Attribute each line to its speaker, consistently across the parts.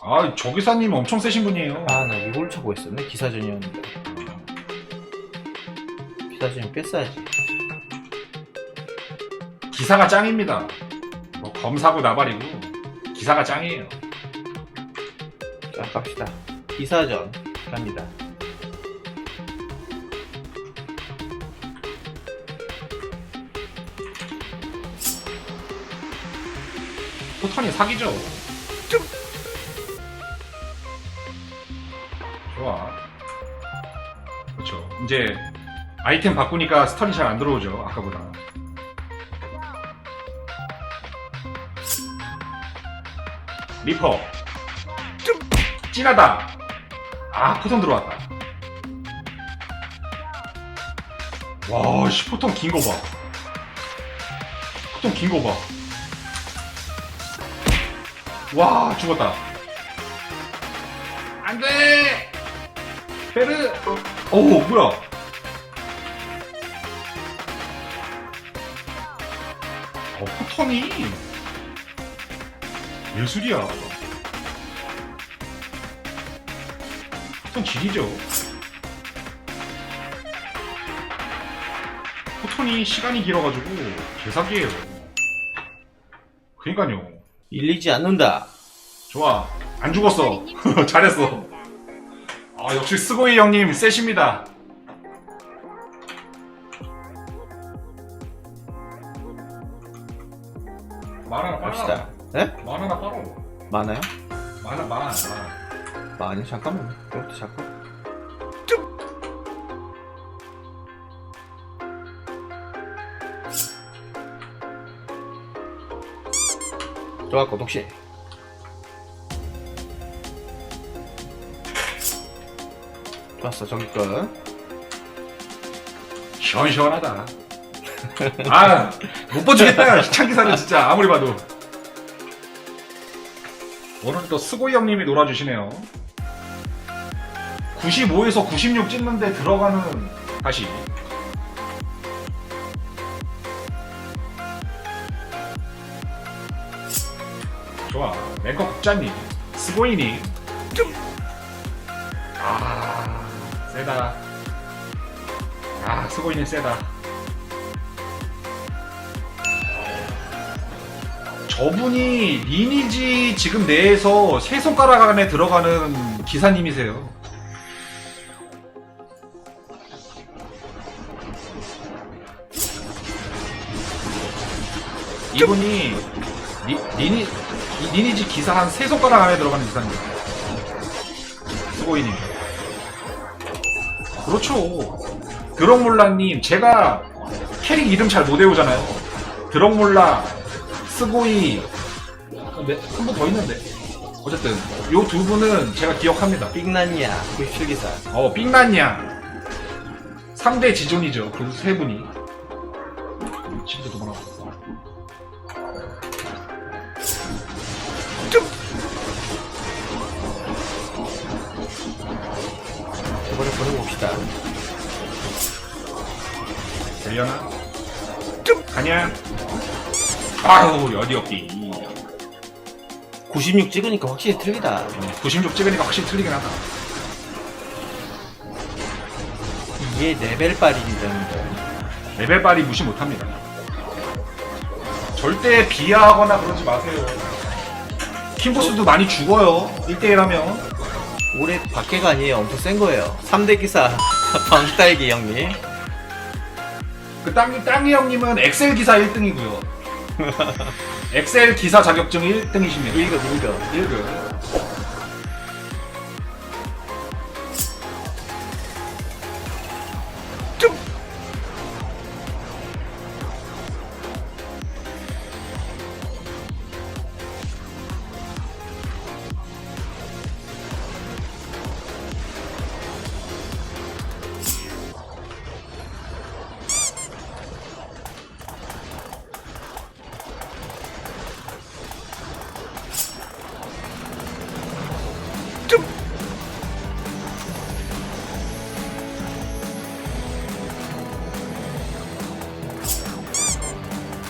Speaker 1: 아, 저 기사님 엄청 세신 분이에요.
Speaker 2: 아, 나 이걸 쳐고 있었네. 기사전이었는데. 기사전이 뺐어야지.
Speaker 1: 기사가 짱입니다. 뭐 검사고 나발이고 기사가 짱이에요.
Speaker 2: 자, 갑시다. 기사전 갑니다.
Speaker 1: 포턴이 사기죠. 좋아. 그렇죠. 이제 아이템 바꾸니까 스턴이 잘 안 들어오죠. 아까보다. 리퍼. 찐하다. 아, 포턴 들어왔다. 와, 씨, 포턴 긴거 봐. 포턴 긴거 봐. 와 죽었다 안 돼 페르 오 뭐야 어 포턴이 예술이야 포턴 질이죠 포턴이 시간이 길어가지고 개사기예요 그니까요
Speaker 2: 밀리지 않는다.
Speaker 1: 좋아. 안 죽었어. 잘했어. 아, 역시 스고이 형님 세십니다. 만화나
Speaker 2: 갑시다.
Speaker 1: 빨아.
Speaker 2: 에?
Speaker 1: 만화나 빨아.
Speaker 2: 많아요?
Speaker 1: 만화, 만화, 만화.
Speaker 2: 많이 잠깐만요. 그것도 잠깐. 좋았고 독시. 좋았어 저기 거.
Speaker 1: 시원시원하다. 아, 못 봐주겠다. 희창기사는 진짜 아무리 봐도. 오늘 또 스고이 형님이 놀아주시네요. 95에서 96 찍는데 들어가는 다시. 좋아. 랭커 국장님. 스고이님. 아, 세다. 아, 스고이님 세다. 저분이 리니지 지금 내에서 세 손가락 안에 들어가는 기사님이세요. 이분이 리, 리니, 이 리니지 기사 한 세 손가락 안에 들어가는 기사님. 수고이님. 그렇죠. 드럭몰라님, 제가 캐릭 이름 잘 못 외우잖아요. 드럭몰라, 스고이, 한번더 있는데. 어쨌든, 요 두 분은 제가 기억합니다.
Speaker 2: 빅난이야 97기사.
Speaker 1: 어, 삥난냥. 3대 지존이죠. 그 세 분이. 진짜 도망가.
Speaker 2: 이 번에 보내봅시다.
Speaker 1: 되려나? 가냐? 아우, 여디 없기.
Speaker 2: 96 찍으니까 확실히 틀리다.
Speaker 1: 96 찍으니까 확실히 틀리긴 하다.
Speaker 2: 이게 레벨빨입니다.
Speaker 1: 레벨빨이 무시 못합니다. 절대 비하하거나 그러지 마세요. 킹보스도 많이 죽어요. 1대1 하면.
Speaker 2: 올해 밖에가 아니에요. 엄청 센 거예요. 3대 기사 방딸기 형님.
Speaker 1: 그 땅이, 땅이 형님은 엑셀 기사 1등이고요. 엑셀 기사 자격증 1등이십니다.
Speaker 2: 1급 1급.
Speaker 1: 1등.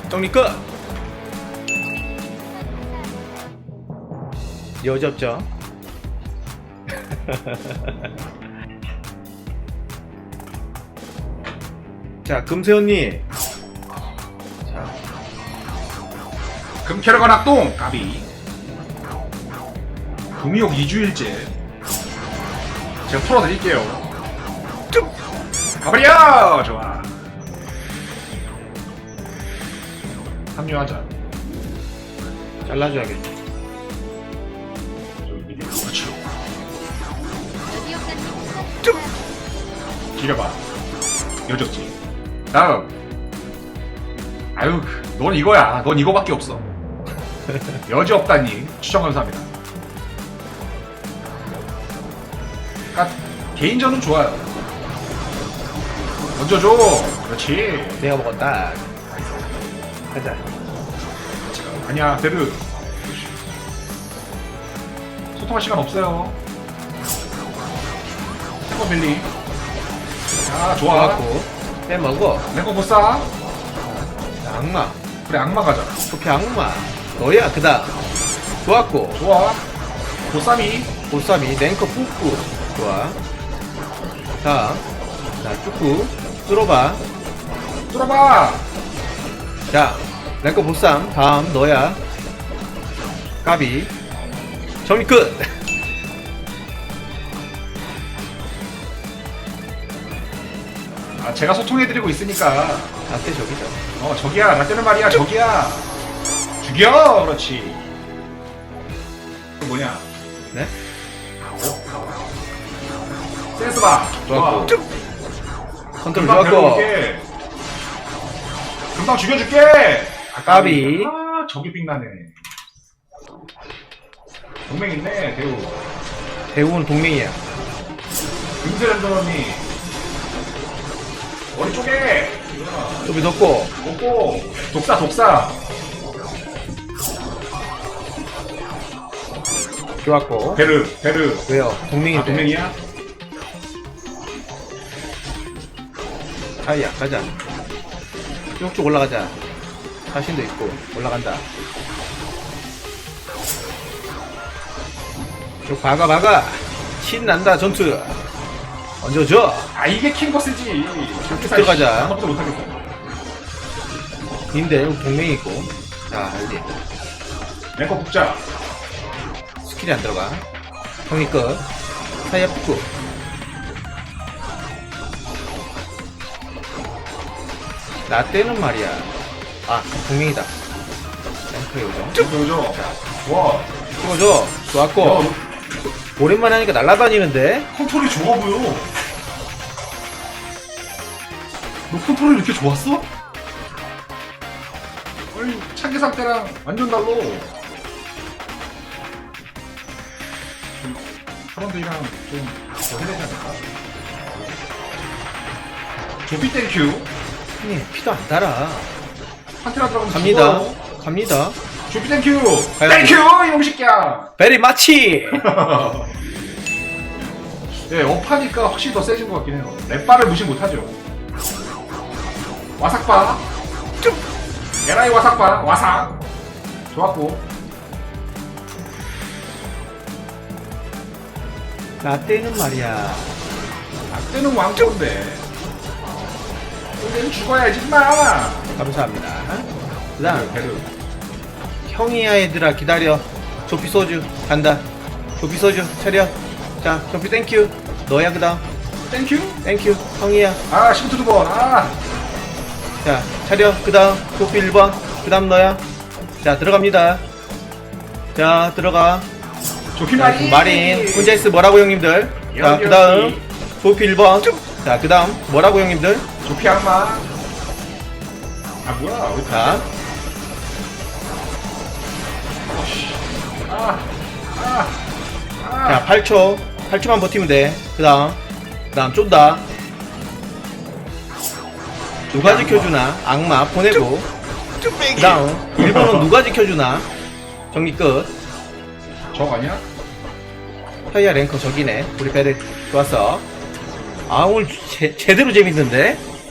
Speaker 2: 정리 끝. 여접죠. 자, 금세언니. 자,
Speaker 1: 금캐러가 낙동 까비. 금이옥 2주일째. 제가 풀어드릴게요. 쭉 가버려! 좋아 합류하자.
Speaker 2: 잘라줘야겠네.
Speaker 1: 저기 미리 그렇죠.
Speaker 3: 쭉!
Speaker 1: 길어봐 여졌지. 다음. 아유 넌 이거야. 넌 이거밖에 없어. 여지 없다님 추천 감사합니다. 그러니까 개인전은 좋아요. 얹어줘. 그렇지.
Speaker 2: 내가 먹었다. 가자.
Speaker 1: 아니야 데르 소통할 시간 없어요 템퍼 벨리 아 좋아
Speaker 2: 좋았고. 빼먹어.
Speaker 1: 보싸
Speaker 2: 자, 악마.
Speaker 1: 그래 악마 가자
Speaker 2: 소피 악마. 너야, 그 다음. 좋았고.
Speaker 1: 좋아 보쌈이
Speaker 2: 보쌈이 랭커 뿌꾸. 좋아. 자, 자, 쭉꾸. 뚫어봐.
Speaker 1: 뚫어봐
Speaker 2: 자, 랭커 보쌈. 다음, 너야. 까비. 정리 끝!
Speaker 1: 아 제가 소통해드리고 있으니까
Speaker 2: 앞에 저기죠.
Speaker 1: 어 저기야 라떼는 말이야 저기야 죽여 그렇지 그 뭐냐
Speaker 2: 네?
Speaker 1: 센스 봐 좋아
Speaker 2: 좋았고. 컨트롤
Speaker 1: 금방
Speaker 2: 좋았고.
Speaker 1: 데려올게 금방 죽여줄게 아,
Speaker 2: 까비.
Speaker 1: 아 저기 빅나네 동맹 있네 대우
Speaker 2: 대우는 동맹이야.
Speaker 1: 금세련더니 머리 쪼개
Speaker 2: 좀 덮고.
Speaker 1: 먹고 독사 독사
Speaker 2: 좋았고.
Speaker 1: 베르 베르
Speaker 2: 왜요? 동맹인데.
Speaker 1: 아 동맹이야?
Speaker 2: 차이야, 가자. 쭉쭉 올라가자. 자신도 있고, 올라간다. 쭉 박아, 박아! 신난다, 전투! 얹어줘!
Speaker 1: 아 이게 킹버스지 저렇게
Speaker 2: 들어가자.
Speaker 1: 아무것도 못하겠어
Speaker 2: 님들, 동맹이 있고. 자, 알지?
Speaker 1: 랭커 국자
Speaker 2: 스킬이 안 들어가. 형이 끝. 사이야 푸구. 나 때는 말이야. 아, 동맹이다. 랭크 요정.
Speaker 1: 쭉 보여줘 좋아
Speaker 2: 찍어줘. 좋았고.
Speaker 1: 야,
Speaker 2: 오랜만에 하니까 날아다니는데?
Speaker 1: 컨트롤이 좋아 보여 너 컨트롤이 이렇게 좋았어? 아니 차기 상태랑 완전 달라 좀 사람들이랑 좀더 해야 되지 않을까? 조피 땡큐
Speaker 2: 형님, 피도 안 달아.
Speaker 1: 판테라 들어가면
Speaker 2: 갑니다.
Speaker 1: 죽어.
Speaker 2: 갑니다.
Speaker 1: 조피 땡큐
Speaker 2: 가요.
Speaker 1: 땡큐 이놈 새끼야
Speaker 2: 베리 마치!
Speaker 1: 네, 업하니까 확실히 더 세진 것 같긴 해요. 랩바를 무시 못하죠. 와삭바. 쭉! 에라이 와삭바. 와삭. 좋았고.
Speaker 2: 나 때는 말이야.
Speaker 1: 악대는 왕조인데. 근데 죽어야지, 마.
Speaker 2: 감사합니다. 그 다음,
Speaker 1: 베르.
Speaker 2: 형이야 얘들아 기다려. 조피 소주 간다. 조피 소주 차려. 자, 조피 땡큐. 너야 그 다음.
Speaker 1: 땡큐.
Speaker 2: 땡큐. 형이야.
Speaker 1: 아, 시프트 두 번. 아.
Speaker 2: 자, 차려. 그 다음, 조피 1번. 그 다음 너야. 자, 들어갑니다. 자, 들어가.
Speaker 1: 조피
Speaker 2: 자,
Speaker 1: 마린.
Speaker 2: 마린. 혼자 있어 뭐라고 형님들. 자,
Speaker 1: 여기,
Speaker 2: 그 다음,
Speaker 1: 여기.
Speaker 2: 조피 1번. 자, 그 다음, 뭐라고 형님들.
Speaker 1: 조피 악마. 아, 뭐야. 왜
Speaker 2: 자,
Speaker 1: 아. 아. 아.
Speaker 2: 자, 8초. 8초만 버티면 돼. 그 다음, 그 다음, 쫀다. 누가 지켜주나? 악마 보내고. 그 다음, 1번은 누가 지켜주나? 정리 끝.
Speaker 1: 적 아니야?
Speaker 2: 타이어 랭커 저기네. 우리 배를 좋았어. 아, 오늘 제, 제대로 재밌는데?